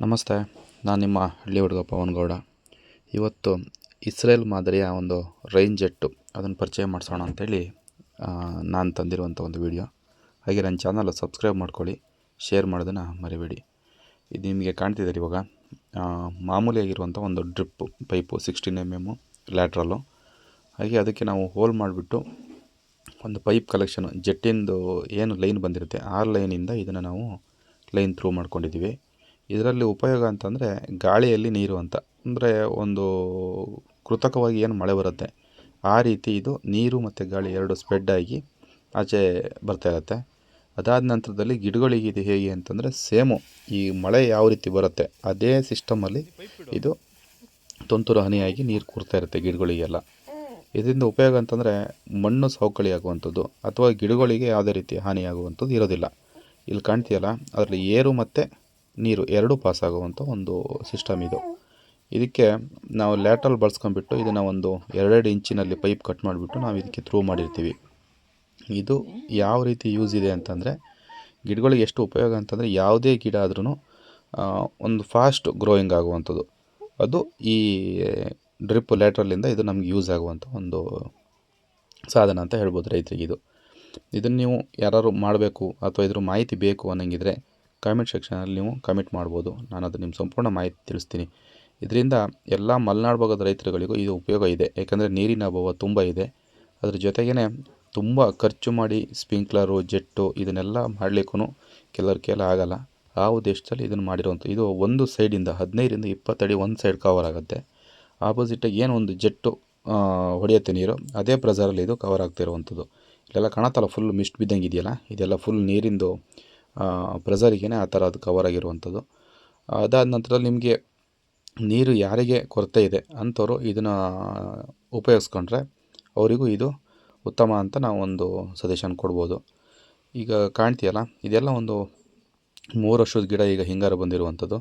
ನಮಸ್ತೆ, ನಾನು ನಿಮ್ಮ ಹಳ್ಳಿ ಹುಡುಗ ಪವನ್ ಗೌಡ ಇವತ್ತು ಇಸ್ರೇಲ್ ಮಾದರಿಯ ಒಂದು ರೈನ್ ಜೆಟ್ಟು, ಅದನ್ನು ಪರಿಚಯ ಮಾಡಿಸೋಣ ಅಂತೇಳಿ ನಾನು ತಂದಿರುವಂಥ ಒಂದು ವಿಡಿಯೋ. ಹಾಗೆ ನನ್ನ ಚಾನಲ್ ಸಬ್ಸ್ಕ್ರೈಬ್ ಮಾಡ್ಕೊಳ್ಳಿ ಶೇರ್ ಮಾಡೋದನ್ನು ಮರಿಬೇಡಿ. ಇದು ನಿಮಗೆ ಕಾಣ್ತಿದೆ ಇವಾಗ ಮಾಮೂಲಿಯಾಗಿರುವಂಥ ಒಂದು drip pipe sixteen M M lateral ಹಾಗೆ ಅದಕ್ಕೆ ನಾವು ಹೋಲ್ ಮಾಡಿಬಿಟ್ಟು ಒಂದು ಪೈಪ್ ಕಲೆಕ್ಷನ್, ಜೆಟ್ಟಿಂದು ಏನು ಲೈನ್ ಬಂದಿರುತ್ತೆ, ಆ ಲೈನಿಂದ ಇದನ್ನು ನಾವು ಲೈನ್ ಥ್ರೂ ಮಾಡ್ಕೊಂಡಿದ್ದೀವಿ. ಇದರಲ್ಲಿ ಉಪಯೋಗ ಅಂತಂದರೆ ಗಾಳಿಯಲ್ಲಿ ನೀರು ಅಂತ. ಅಂದರೆ ಒಂದು ಕೃತಕವಾಗಿ ಏನು ಮಳೆ ಬರುತ್ತೆ, ಆ ರೀತಿ ಇದು ನೀರು ಮತ್ತು ಗಾಳಿ ಎರಡು ಸ್ಪ್ರೆಡ್ ಆಗಿ ಆಚೆ ಬರ್ತಾ ಇರುತ್ತೆ. ಅದಾದ ನಂತರದಲ್ಲಿ ಗಿಡಗಳಿಗೆ ಇದು ಹೇಗೆ ಅಂತಂದರೆ ಸೇಮು, ಈ ಮಳೆ ಯಾವ ರೀತಿ ಬರುತ್ತೆ, ಅದೇ ಸಿಸ್ಟಮಲ್ಲಿ ಇದು ತುಂತುರು ಹನಿಯಾಗಿ ನೀರು ಕೂರ್ತಾ ಇರುತ್ತೆ ಗಿಡಗಳಿಗೆಲ್ಲ. ಇದರಿಂದ ಉಪಯೋಗ ಅಂತಂದರೆ ಮಣ್ಣು ಸವಕಳಿ ಆಗುವಂಥದ್ದು, ಅಥವಾ ಗಿಡಗಳಿಗೆ ಯಾವುದೇ ರೀತಿ ಹಾನಿಯಾಗುವಂಥದ್ದು ಇರೋದಿಲ್ಲ. ಇಲ್ಲಿ ಕಾಣ್ತೀಯಲ್ಲ, ಅದರಲ್ಲಿ ಏರು ಮತ್ತು ನೀರು ಎರಡೂ ಪಾಸ್ ಆಗುವಂಥ ಒಂದು ಸಿಸ್ಟಮ್ ಇದು. ಇದಕ್ಕೆ ನಾವು ಲ್ಯಾಟ್ರಲ್ ಬಳಸ್ಕೊಂಡ್ಬಿಟ್ಟು ಇದನ್ನು ಒಂದು ಎರಡೆರಡು ಇಂಚಿನಲ್ಲಿ ಪೈಪ್ ಕಟ್ ಮಾಡಿಬಿಟ್ಟು ನಾವು ಇದಕ್ಕೆ ಥ್ರೂ ಮಾಡಿರ್ತೀವಿ. ಇದು ಯಾವ ರೀತಿ ಯೂಸ್ ಇದೆ ಅಂತಂದರೆ ಗಿಡಗಳಿಗೆ ಎಷ್ಟು ಉಪಯೋಗ ಅಂತಂದರೆ ಯಾವುದೇ ಗಿಡ ಆದ್ರೂ ಒಂದು ಫಾಸ್ಟ್ ಗ್ರೋಯಿಂಗ್ ಆಗುವಂಥದ್ದು. ಅದು ಈ ಡ್ರಿಪ್ ಲ್ಯಾಟ್ರಲ್ಲಿಂದ ಇದು ನಮ್ಗೆ ಯೂಸ್ ಆಗುವಂಥ ಒಂದು ಸಾಧನ ಅಂತ ಹೇಳ್ಬೋದು ರೈತರಿಗೆ ಇದು. ಇದನ್ನು ನೀವು ಯಾರು ಮಾಡಬೇಕು ಅಥವಾ ಇದ್ರ ಮಾಹಿತಿ ಬೇಕು ಅನ್ನಂಗಿದ್ರೆ ಕಾಮೆಂಟ್ ಸೆಕ್ಷನಲ್ಲಿ ನೀವು ಕಮೆಂಟ್ ಮಾಡ್ಬೋದು. ನಾನು ಅದು ನಿಮ್ಮ ಸಂಪೂರ್ಣ ಮಾಹಿತಿ ತಿಳಿಸ್ತೀನಿ. ಇದರಿಂದ ಎಲ್ಲ ಮಲೆನಾಡು ಭಾಗದ ರೈತರುಗಳಿಗೂ ಇದು ಉಪಯೋಗ ಇದೆ. ಯಾಕಂದರೆ ನೀರಿನ ಅಭಾವ ತುಂಬ ಇದೆ. ಅದ್ರ ಜೊತೆಗೇ ತುಂಬ ಖರ್ಚು ಮಾಡಿ ಸ್ಪಿಂಕ್ಲರು, ಜೆಟ್ಟು ಇದನ್ನೆಲ್ಲ ಮಾಡಲಿಕ್ಕೂ ಕೆಲವ್ರ ಕೆಲ ಆಗಲ್ಲ. ಆ ಉದ್ದೇಶದಲ್ಲಿ ಇದನ್ನು ಮಾಡಿರುವಂಥ ಇದು ಒಂದು ಸೈಡಿಂದ ಹದಿನೈದರಿಂದ ಇಪ್ಪತ್ತಡಿ ಒಂದು ಸೈಡ್ ಕವರ್ ಆಗುತ್ತೆ. ಆಪೋಸಿಟಾಗಿ ಏನು ಒಂದು ಜೆಟ್ಟು ಹೊಡೆಯುತ್ತೆ ನೀರು, ಅದೇ ಪ್ರೆಸರಲ್ಲಿ ಇದು ಕವರ್ ಆಗ್ತಿರುವಂಥದ್ದು ಇಲ್ಲೆಲ್ಲ ಕಾಣತ್ತಲ್ಲ ಫುಲ್ ಮಿಸ್ಟ್ ಬಿದ್ದಂಗೆ ಇದೆಯಲ್ಲ? ಇದೆಲ್ಲ ಫುಲ್ ನೀರಿಂದು ಪ್ರೆಸರಿಗೇ ಆ ಥರ ಅದು ಕವರ್ ಆಗಿರುವಂಥದ್ದು. ಅದಾದ ನಂತರ ನಿಮಗೆ ನೀರು ಯಾರಿಗೆ ಕೊರತೆ ಇದೆ ಅಂಥವರು ಇದನ್ನು ಉಪಯೋಗಿಸ್ಕೊಂಡ್ರೆ ಅವರಿಗೂ ಇದು ಉತ್ತಮ ಅಂತ ನಾವು ಒಂದು ಸಜೆಷನ್ ಕೊಡ್ಬೋದು. ಈಗ ಕಾಣ್ತೀಯಲ್ಲ ಇದೆಲ್ಲ ಒಂದು ಮೂರು ವರ್ಷದ ಗಿಡ ಈಗ ಹಿಂಗಾರು ಬಂದಿರುವಂಥದ್ದು.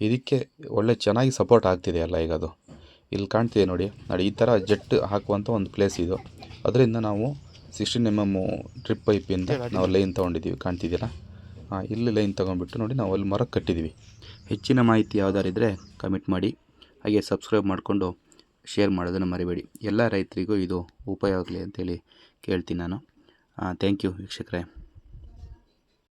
ಇದಕ್ಕೆ ಒಳ್ಳೆ ಚೆನ್ನಾಗಿ ಸಪೋರ್ಟ್ ಆಗ್ತಿದೆ ಅಲ್ಲ ಈಗ ಅದು. ಇಲ್ಲಿ ಕಾಣ್ತಿದೆ ನೋಡಿ ನೋಡಿ ಈ ಥರ ಜೆಟ್ ಹಾಕುವಂಥ ಒಂದು ಪ್ಲೇಸ್ ಇದು. ಅದರಿಂದ ನಾವು ಸಿಕ್ಸ್ಟೀನ್ ಎಂ ಎಮ್ಮು ಡ್ರಿಪ್ ಪೈಪಿಂದ ನಾವು ಲೈನ್ ತೊಗೊಂಡಿದ್ದೀವಿ. ಕಾಣ್ತಿದ್ದೀರಾ? ಇಲ್ಲಿ ಲೈನ್ ತೊಗೊಂಡ್ಬಿಟ್ಟು ನೋಡಿ ನಾವು ಅಲ್ಲಿ ಮರಕ್ಕೆ ಕಟ್ಟಿದ್ದೀವಿ. ಹೆಚ್ಚಿನ ಮಾಹಿತಿ ಯಾವುದಾರಿದ್ದರೆ ಕಮೆಂಟ್ ಮಾಡಿ, ಹಾಗೆ ಸಬ್ಸ್ಕ್ರೈಬ್ ಮಾಡಿಕೊಂಡು ಶೇರ್ ಮಾಡೋದನ್ನು ಮರಿಬೇಡಿ. ಎಲ್ಲ ರೈತರಿಗೂ ಇದು ಉಪಯೋಗ ಆಗಲಿ ಅಂತೇಳಿ ಕೇಳ್ತೀನಿ ನಾನು. ಥ್ಯಾಂಕ್ ಯು ವೀಕ್ಷಕರೇ.